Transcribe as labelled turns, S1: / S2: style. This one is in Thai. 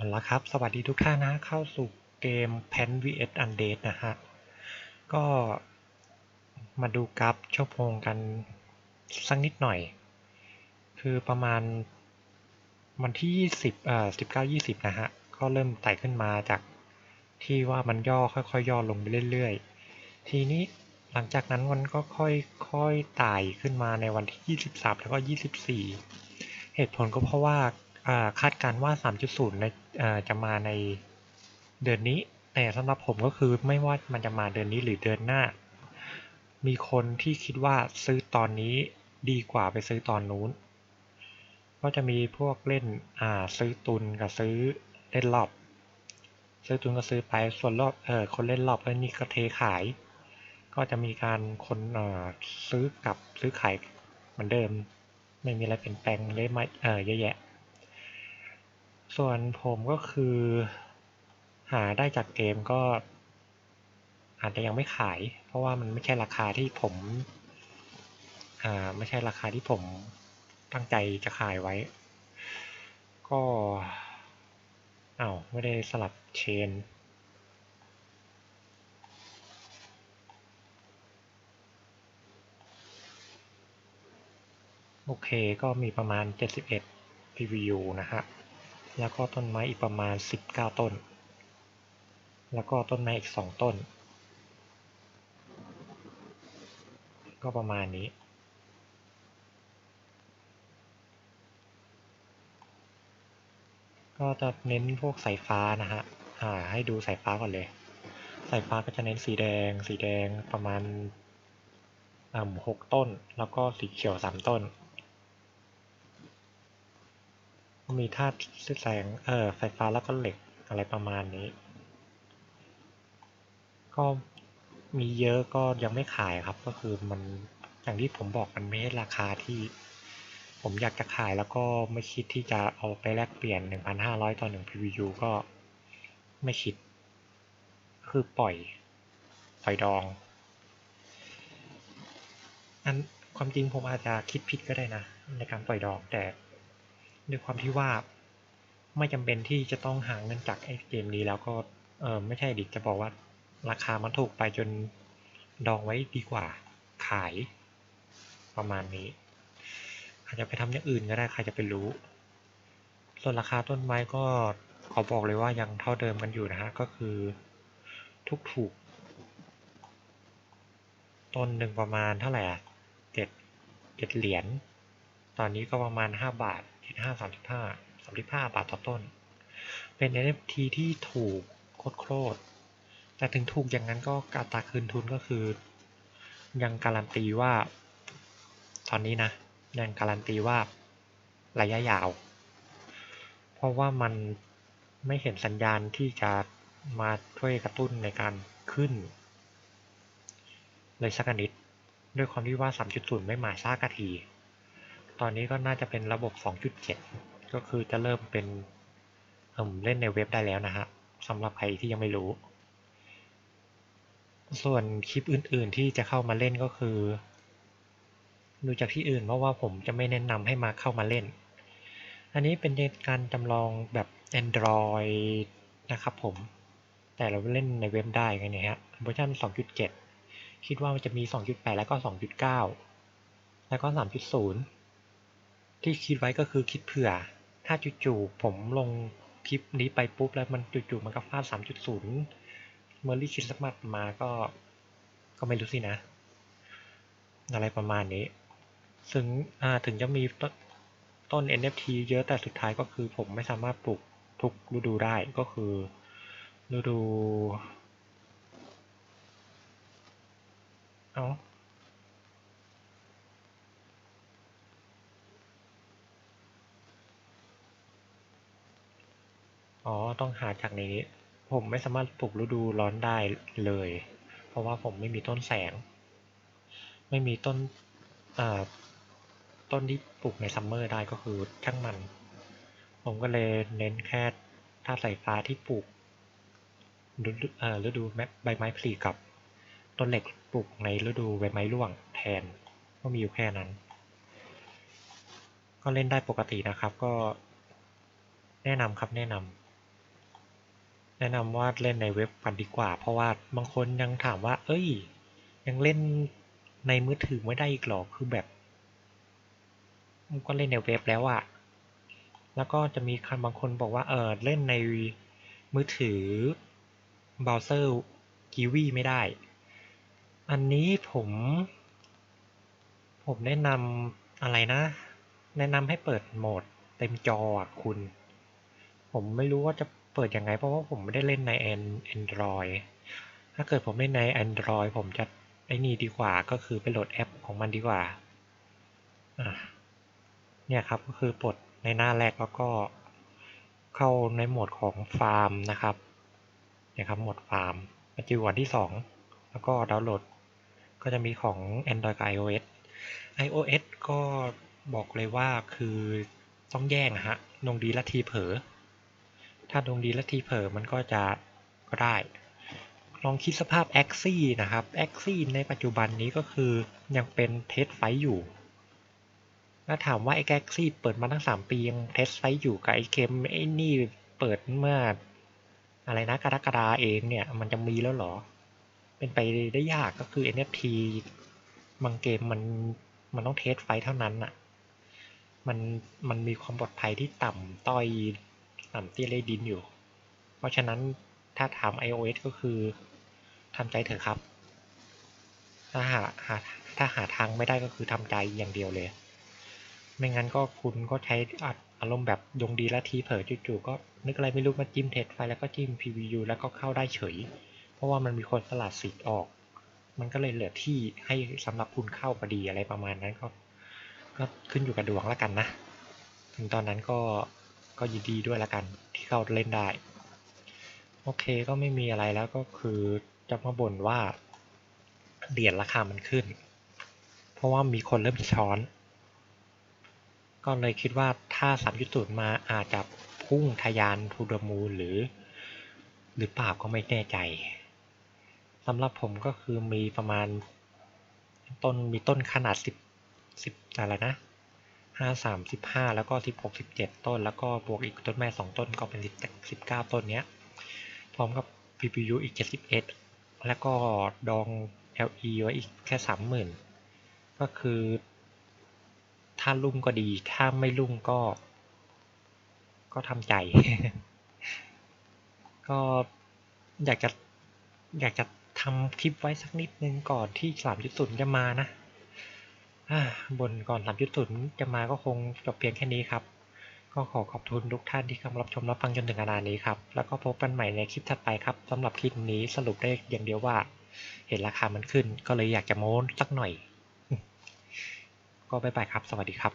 S1: เอาละครับ สวัสดีทุกท่านนะ เข้าสู่เกม Pen vs Undead นะฮะ ก็มาดูกราฟชั่วโมงกันสักนิดหน่อย คือประมาณวันที่ 20เอ่อ19 20 นะฮะ ก็เริ่มไต่ขึ้นมาจากที่ว่ามันย่อค่อยๆ ย่อลงไปเรื่อยๆ ทีนี้หลังจากนั้นมันก็ค่อยๆไต่ขึ้นมาในวันที่ 23 แล้วก็ 24 เหตุผลก็เพราะว่า คาดการณ์ว่า 3.0ในจะมาในเดือนนี้ แต่สำหรับผมก็คือไม่ว่ามันจะมาเดือนนี้หรือเดือนหน้า มีคนที่คิดว่าซื้อตอนนี้ดีกว่าไปซื้อตอนนู้น ก็จะมีพวกเล่นซื้อตุนกับซื้อเล่นรอบ ซื้อตุนก็ซื้อไปส่วนรอบเออคนเล่นรอบก็นี่ก็เทขาย ก็จะมีการคนเออซื้อกับซื้อขายเหมือนเดิม ไม่มีอะไรเปลี่ยนแปลงเลยมาเออเยอะแยะ ส่วนผมก็คือ หาได้จากเกมก็ อาจจะยังไม่ขาย เพราะว่ามันไม่ใช่ราคาที่ผมอ่าไม่ใช่ราคาที่ผมตั้งใจจะขายไว้ ก็อ้าวไม่ได้สลับเชนโอเค ก็มีประมาณ 71 PVU นะฮะ แล้วก็ต้นไม้อีกประมาณ 19 ต้น แล้วก็ต้นไม้อีก 2 ต้น ก็ประมาณนี้ ก็จะเน้นพวกสายฟ้านะฮะอ่าให้ดูสายฟ้าก่อนเลย สายฟ้าก็จะเน้นสีแดง สีแดงประมาณอ่าหกต้น แล้วก็สีเขียวสามต้น มีธาตุแสงเออไฟฟ้าแล้วก็เหล็กอะไรประมาณนี้ ก็มีเยอะก็ยังไม่ขายครับ ก็คือมันอย่างที่ผมบอกมันไม่ใช่ราคาที่ ผมอยากจะขายแล้วก็ไม่คิดที่จะเอาไปแลกเปลี่ยน 1,500 ต่อ1 PVU ก็ไม่คิด คือปล่อย ปล่อยดอง อันความจริงผมอาจจะคิดผิดก็ได้นะ ในการปล่อยดอกแต่ ด้วยความที่ว่าไม่จำเป็นที่จะต้องหาเงินจากไอ้เกมนี้แล้วก็เออไม่ใช่ดิจะบอกว่าราคามันถูกไปจนดองไว้ดีกว่าขายประมาณนี้ อาจจะไปทำอย่างอื่นก็ได้ใครจะไปรู้ ส่วนราคาต้นไม้ก็ขอบอกเลยว่ายังเท่าเดิมกันอยู่นะฮะ ก็คือทุกถูก ต้นหนึ่งประมาณเท่าไหร่อะเจ็ดเจ็ดเหรียญ ตอนนี้ก็ประมาณห้าบาท เจ็ดห้าสามสิบห้าสามสิบห้าบาทต่อต้น เป็น NFT ที่ถูกโคตรๆแต่ถึงถูกอย่างนั้นก็อัตราคืนทุนก็คือ ยังการันตีว่า ตอนนี้นะ ยังการันตีว่าระยะยาว เพราะว่ามันไม่เห็นสัญญาณที่จะมาช่วยกระตุ้นในการขึ้น เลยสักนิด ด้วยความที่ว่า 3.0 ไม่มาซ่ากะที ตอนนี้ก็น่าจะเป็นระบบ 2.7 ก็คือจะเริ่มเป็นเอ่มเล่นในเว็บได้แล้วนะฮะสำหรับใครที่ยังไม่รู้ ส่วนคลิปอื่นๆที่จะเข้ามาเล่นก็คือ ดูจากที่อื่นเพราะว่าผมจะไม่แนะนำให้มาเข้ามาเล่น อันนี้เป็นการจำลองแบบ Android นะครับผม แต่เราเล่นในเว็บได้ไงเนี่ยฮะเวอร์ชัน2.7 คิดว่ามันจะมี 2.8 แล้วก็ 2.9 แล้วก็ 3.0 ที่คิดไว้ก็คือคิดเผื่อ ถ้าจู่ๆผมลงคลิปนี้ไปปุ๊บแล้วมันจู่ๆมันก็ฟาด 3.0 เมอร์รี่คริสมาสมาก็ ก็ไม่รู้สินะ อะไรประมาณนี้ถึงอ่าถึงจะมีต้นต้น NFT เยอะแต่สุดท้ายก็คือผมไม่สามารถปลูกทุกฤดูได้ก็คือฤดู เอา อ๋อ ต้องหาจากในนี้ ผมไม่สามารถปลูกฤดูร้อนได้เลย เพราะว่าผมไม่มีต้นแสง ไม่มีต้นอ่าต้นที่ปลูกในซัมเมอร์ได้ก็คือช่างมัน ผมก็เลยเน้นแค่ธาตุสายฟ้าที่ปลูกฤดูเอ่อฤดูใบไม้ผลิกับ ต้นเหล็กปลูกในฤดูใบไม้ร่วงแทน ก็มีอยู่แค่นั้น ก็เล่นได้ปกตินะครับ ก็แนะนำครับแนะนำ แนะนำว่าเล่นในเว็บกันดีกว่า เพราะว่าบางคนยังถามว่า เอ้ย ยังเล่นในมือถือไม่ได้อีกหรอคือแบบมันก็เล่นในเว็บแล้วอะแล้วก็จะมีคันบางคนบอกว่าเออเล่นในมือถือเบราว์เซอร์กีวีไม่ได้ อันนี้ผม ผมแนะนำอะไรนะ แนะนำให้เปิดโหมดเต็มจอคุณ ผมไม่รู้ว่าจะ เปิดยังไงเพราะว่าผมไม่ได้เล่นใน Android ถ้าเกิดผมเล่นใน Android ผมจะไอ้นี่ดีกว่าก็คือไปโหลดแอปของมันดีกว่าเนี่ยครับก็คือปลดในหน้าแรกแล้วก็เข้าในโหมดของฟาร์มนะครับเนี่ยครับโหมดฟาร์มมาจิววันที่ 2 แล้วก็ดาวน์โหลดก็จะมีของ Android กับ iOS iOS ก็บอกเลยว่าคือต้องแย่งอะฮะดวงดีและทีเผลอ ถ้าดวงดีและทีเผลอมันก็จะก็ได้ ลองคิดสภาพ a x i นะครับ a x i ในปัจจุบันนี้ก็คือยังเป็นเทสไฟอยู่ถ้าถามว่าไอ้ a x i เปิดมาตั้ง 3 ปียังเทสไฟอยู่กับไอ้เกมไอ้นี่เปิดเมื่ออะไรนะกรกฎาเองเนี่ยมันจะมีแล้วเหรอ เป็นไปได้ยากก็คือ NFT บางเกมมันมันต้องเทสไฟเท่านั้นอะมันมันมีความปลอดภัยที่ต่ำต้อย ต่ำเตี้ยเลดินอยู่ เพราะฉะนั้นถ้าถาม iOS ก็คือทำใจเถอะครับ ถ้าหาหาถ้าหาทางไม่ได้ก็คือทำใจอย่างเดียวเลย ไม่งั้นก็คุณก็ใช้อัดอารมณ์แบบดวงดีละทีเผลอจู่ๆก็นึกอะไรไม่รู้มาจิ้มเทสไฟแล้วก็จิ้ม PVU แล้วก็เข้าได้เฉย เพราะว่ามันมีคนสลัดสิทธิ์ออก มันก็เลยเหลือที่ให้สำหรับคุณเข้าพอดีอะไรประมาณนั้นก็ก็ขึ้นอยู่กับดวงแล้วกันนะ ถึงตอนนั้นก็ ก็ยินดีด้วยละกันที่เข้าเล่นได้ โอเคก็ไม่มีอะไรแล้วก็คือจะมาบ่นว่าเหรียญราคามันขึ้น เพราะว่ามีคนเริ่มช้อน ก็เลยคิดว่าถ้า3.0มยุดมาอาจจะพุ่งทะยานทูดมูหรือ หรือเปล่าก็ไม่แน่ใจสำหรับผมก็คือมีประมาณต้นมีต้นขนาด 10 10อะไรนะ 5 3 15 แล้วก็ 16 17 ต้น แล้วก็บวกอีกต้นแม่2ต้นก็เป็น 19 ต้นเนี้ย พร้อมกับ PPU อีก 71 แล้วก็ดอง LE ไว้อีกแค่ 30,000 ก็คือ ถ้าลุ่งก็ดี ถ้าไม่ลุ่งก็ ก็ทำใจ ก็อยากจะอยากจะทำคลิปไว้สักนิดนึงก่อนที่3.0จะมานะ บนก่อน3.0จะมาก็คงจบเพียงแค่นี้ครับ ก็ขอขอบคุณทุกท่านที่เข้ามารับชมรับฟังจนถึงขนาดนี้ครับ แล้วก็พบกันใหม่ในคลิปถัดไปครับสำหรับคลิปนี้สรุปได้อย่างเดียวว่า เห็นราคามันขึ้น ก็เลยอยากจะโม้สักหน่อย ก็บ๊ายบายครับ สวัสดีครับ